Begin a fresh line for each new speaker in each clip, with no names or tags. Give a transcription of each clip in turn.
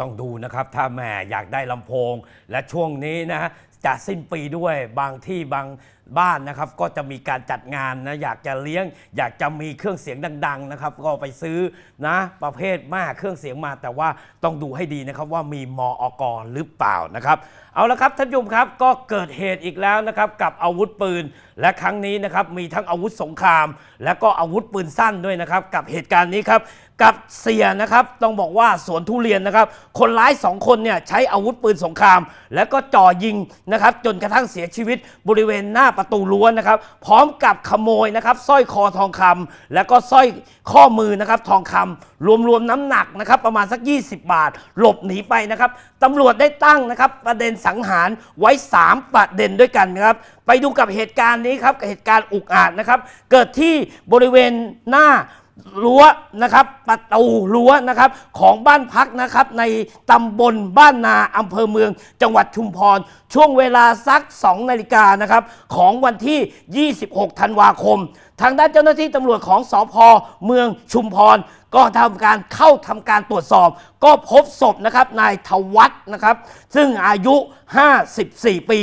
ต้องดูนะครับ ถ้าแหม่อยากได้ลำโพง และช่วงนี้นะฮะ จะสิ้นปีด้วยบางที่บางบ้านนะครับ ก็จะมีการจัดงานนะอยากจะเลี้ยง อยากจะมีเครื่องเสียงดัง ๆนะครับ ก็ไปซื้อนะประเภทมากเครื่องเสียงมา แต่ว่าต้องดูให้ดีนะครับว่ามีมออกรหรือเปล่านะครับ เอาละครับท่านผู้ชมครับก็เกิดเหตุอีกแล้วนะครับกับอาวุธปืน และครั้งนี้นะครับมีทั้งอาวุธสงคราม และก็อาวุธปืนสั้นด้วยนะครับ กับเหตุการณ์นี้ครับกับเสียนะครับต้องบอกว่าสวนทุเรียนนะครับ คนร้ายสองคนเนี่ยใช้อาวุธปืนสงคราม แล้วก็จ่อยิงนะครับจนกระทั่งเสียชีวิตบริเวณหน้าประตูรั้วนะครับ พร้อมกับขโมยนะครับสร้อยคอทองคำแล้วก็สร้อยข้อมือนะครับทองคำรวมๆน้ำหนักนะครับประมาณสัก 20 บาท หลบหนีไปนะครับตำรวจได้ตั้งนะครับประเด็นสังหารไว้ 3 ประเด็นด้วยกันนะครับไปดูกับเหตุการณ์นี้ครับเหตุการณ์อุกอาจนะครับเกิดที่บริเวณหน้า รั้วนะครับประตูรั้วนะครับของบ้านพักนะครับในตำบลบ้านนาอำเภอเมือง จังหวัดชุมพร ช่วงเวลาสัก 2 นาฬิกานะครับของวันที่ 26 ธันวาคม ทางด้านเจ้าหน้าที่ตำรวจของสอพเมืองชุมพร ก็ทำการเข้าทำการตรวจสอบ ก็พบศพนะครับนายทวัฒนะครับซึ่งอายุ 54 ปี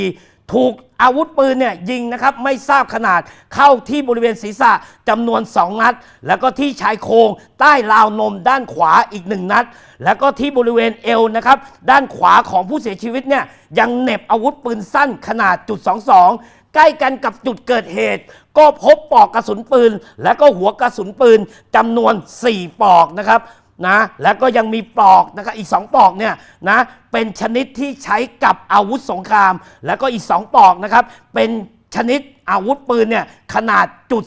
ถูกอาวุธปืนเนี่ยยิงนะครับไม่ทราบขนาดเข้าที่บริเวณศีรษะจำนวน 2 นัด แล้วก็ที่ชายโครงใต้ราวนมด้านขวาอีก 1 นัด แล้วก็ที่บริเวณเอวนะครับด้านขวาของผู้เสียชีวิตเนี่ยยังเหน็บอาวุธปืนสั้นขนาดจุด22ใกล้กันกับจุดเกิดเหตุ ก็พบปลอกกระสุนปืน และก็หัวกระสุนปืนจำนวน 4 ปลอกนะครับ นะแล้วก็ยังมีปลอกนะครับอีก 2ปลอกเนี่ยนะเป็นชนิดที่ใช้กับอาวุธสงคราม แล้วก็อีก 2ปลอกนะครับเป็นชนิดอาวุธปืนเนี่ยขนาดจุด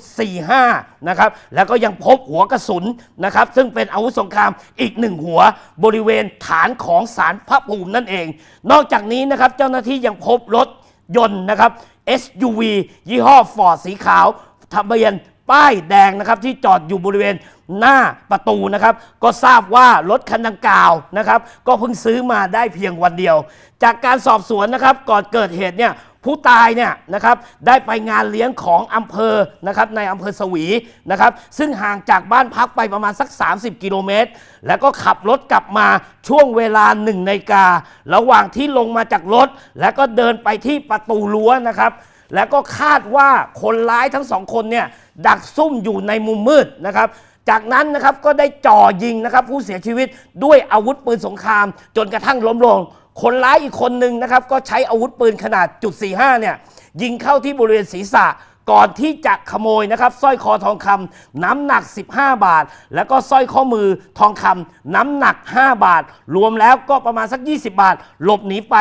45นะครับแล้วก็ยังพบหัวกระสุนนะครับซึ่งเป็นอาวุธสงครามอีกหนึ่งหัวบริเวณฐานของสารพระภูมินั่นเอง นอกจากนี้นะครับเจ้าหน้าที่ยังพบรถยนต์นะครับ SUV ยี่ห้อฟอร์ดสีขาวทะเบียน ป้ายแดงนะครับที่จอดอยู่บริเวณหน้าประตูนะครับ ก็ทราบว่ารถคันดังกล่าวนะครับ ก็เพิ่งซื้อมาได้เพียงวันเดียว จากการสอบสวนนะครับก่อนเกิดเหตุเนี่ยผู้ตายเนี่ยนะครับได้ไปงานเลี้ยงของอำเภอนะครับในอำเภอสวีนะครับ ซึ่งห่างจากบ้านพักไปประมาณสัก 30 กิโลเมตร แล้วก็ขับรถกลับมาช่วงเวลาหนึ่งนาฬิการะหว่างที่ลงมาจากรถ แล้วก็เดินไปที่ประตูรั้วนะครับ แล้วก็คาดว่าคนร้ายทั้งสองคนเนี่ยดักซุ่มอยู่ในมุมมืดนะครับ จากนั้นนะครับก็ได้จ่อยิงนะครับผู้เสียชีวิตด้วยอาวุธปืนสงคราม จนกระทั่งล้มลง คนร้ายอีกคนหนึ่งนะครับก็ใช้อาวุธปืนขนาดจุด45เนี่ยยิงเข้าที่บริเวณศีรษะก่อนที่จะขโมยนะครับสร้อยคอทองคำน้ำหนัก 15 บาท แล้วก็สร้อยข้อมือทองคำน้ำหนัก 5 บาท รวมแล้วก็ประมาณสัก 20 บาท หลบหนีไป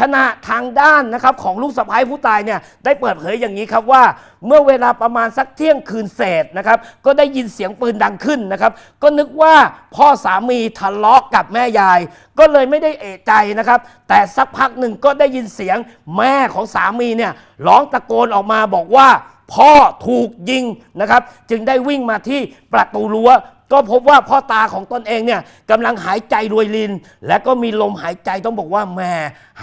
ขณะทางด้านนะครับของลูกสะพ้ายผู้ตายเนี่ยได้เปิดเผยอย่างนี้ครับว่า เมื่อเวลาประมาณสักเที่ยงคืนเศษนะครับก็ได้ยินเสียงปืนดังขึ้นนะครับก็นึกว่าพ่อสามีทะเลาะกับแม่ยาย ก็เลยไม่ได้เอะใจนะครับ แต่สักพักหนึ่งก็ได้ยินเสียงแม่ของสามีเนี่ยร้องตะโกนออกมาบอกว่าพ่อถูกยิงนะครับ จึงได้วิ่งมาที่ประตูรั้ว ก็พบว่าพ่อตาของตนเองเนี่ยกำลังหายใจรวยริน และก็มีลมหายใจต้องบอกว่าแหม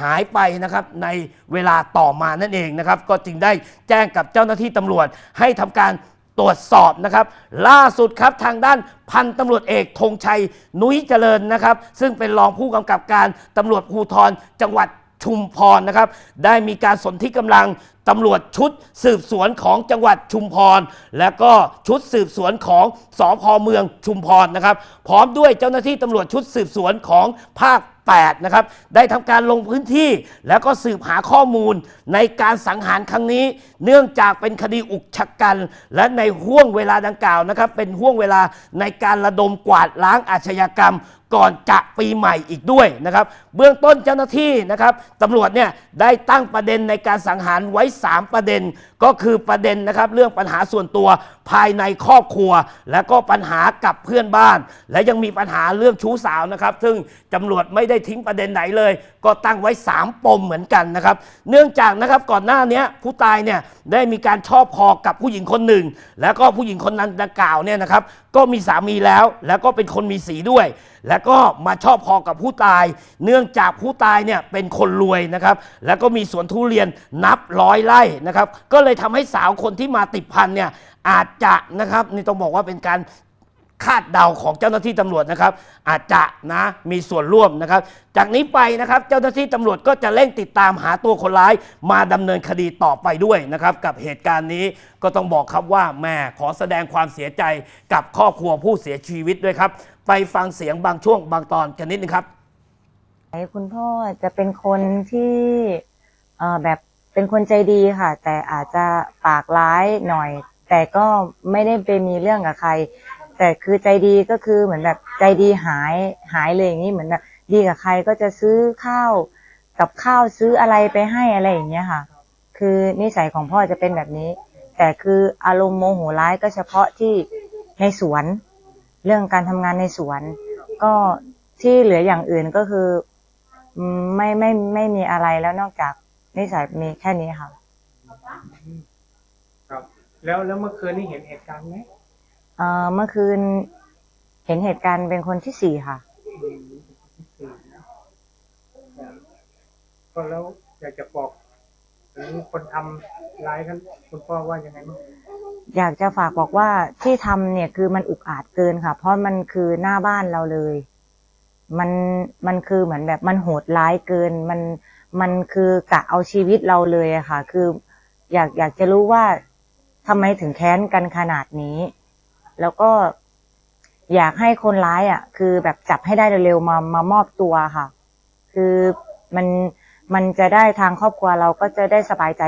หายไปนะครับในเวลาต่อมานั่นเองนะครับ ก็จึงได้แจ้งกับเจ้าหน้าที่ตำรวจให้ทำการตรวจสอบนะครับ ล่าสุดครับทางด้านพันตำรวจเอกธงชัยนุ้ยเจริญนะครับ ซึ่งเป็นรองผู้กำกับการตำรวจภูธรจังหวัด ชุมพรนะครับ ได้มีการสนที่กำลังตำรวจชุดสืบสวนของจังหวัดชุมพร และก็ชุดสืบสวนของสอพเมืองชุมพรนะครับ พร้อมด้วยเจ้าหน้าที่ตำรวจชุดสืบสวนของภาค8นะครับได้ทำการลงพื้นที่แล้วก็สืบหาข้อมูลในการสังหารครั้งนี้ เนื่องจากเป็นคดีอุกชะกัน และในห่วงเวลาดังกล่าวนะครับเป็นห่วงเวลาในการระดมกวาดล้างอาชญากรรม ก่อนจะปีใหม่อีกด้วยนะครับ เบื้องต้นเจ้าหน้าที่นะครับตำรวจเนี่ยได้ตั้งประเด็นในการสังหารไว้ 3 ประเด็น ก็คือประเด็นนะครับเรื่องปัญหาส่วนตัวภายในครอบครัว และก็ปัญหากับเพื่อนบ้าน และยังมีปัญหาเรื่องชู้สาวนะครับ ซึ่งตำรวจไม่ได้ทิ้งประเด็นไหนเลย ก็ตั้งไว้ 3 ปมเหมือนกันนะครับ เนื่องจากนะครับก่อนหน้านี้ผู้ตายเนี่ยได้มีการชอบพอกับผู้หญิงคนหนึ่ง แล้วก็ผู้หญิงคนนั้นดังกล่าวเนี่ยนะครับก็มีสามีแล้วแล้วก็เป็นคนมีสีด้วยแล้วก็มาชอบพอกับผู้ตาย เนื่องจากผู้ตายเนี่ยเป็นคนรวยนะครับ แล้วก็มีสวนทุเรียนนับร้อยไร่นะครับ ก็เลยทำให้สาวคนที่มาติดพันเนี่ยอาจจะนะครับนี่ต้องบอกว่าเป็นการคาดเดาของเจ้าหน้าที่ตำรวจนะครับ อาจจะนะมีส่วนร่วมนะครับ จากนี้ไปนะครับเจ้าหน้าที่ตำรวจก็จะเร่งติดตามหาตัวคนร้าย มาดำเนินคดีต่อไปด้วยนะครับ กับเหตุการณ์นี้ก็ต้องบอกครับว่าแม่ขอแสดงความเสียใจกับครอบครัวผู้เสียชีวิตด้วยครับ ไปฟังเสียงบางช่วงบางตอนกันนิดนึงครับ
คุณพ่อจะเป็นคนที่เอ่อแบบเป็นคนใจดีค่ะ แต่อาจจะปากร้ายหน่อย แต่ก็ไม่ได้ไปมีเรื่องกับใคร แต่คือใจดีก็คือเหมือนแบบใจดีหายหายเลยอย่างนี้เหมือนแบบดีกับใครก็จะซื้อข้าวกับข้าวซื้ออะไรไปให้อะไรอย่างเงี้ยค่ะ คือนิสัยของพ่อจะเป็นแบบนี้ แต่คืออารมณ์โมโหร้ายก็เฉพาะที่ในสวน เรื่องการทำงานในสวน ก็ที่เหลืออย่างอื่นก็คืออืมไม่ไม่ไม่มีอะไรแล้วนอกจากนิสัยมีแค่นี้ค่ะ
ครับ แล้วแล้วเมื่อคืนนี้เห็นเหตุการณ์ไหม
เอ่อเมื่อคืนเห็นเหตุการณ์เป็นคนที่สี่ค่ะ
อืมสี่นะก็แล้วอยากจะบอกถึงคนทำร้ายกันคุณพ่อว่ายังไงบ้าง
อยากจะฝากบอกว่าที่ทำเนี่ยคือมันอุกอาจเกินค่ะ เพราะมันคือหน้าบ้านเราเลย มันมันคือเหมือนแบบมันโหดร้ายเกิน มันมันคือกะเอาชีวิตเราเลยอะค่ะ คืออยากอยากจะรู้ว่าทำไมถึงแค้นกันขนาดนี้ แล้วก็อยากให้คนร้ายอะ คือแบบจับให้ได้เร็วๆมามามอบตัวค่ะ คือมันมันจะได้ทางครอบครัวเราก็จะได้สบายใจ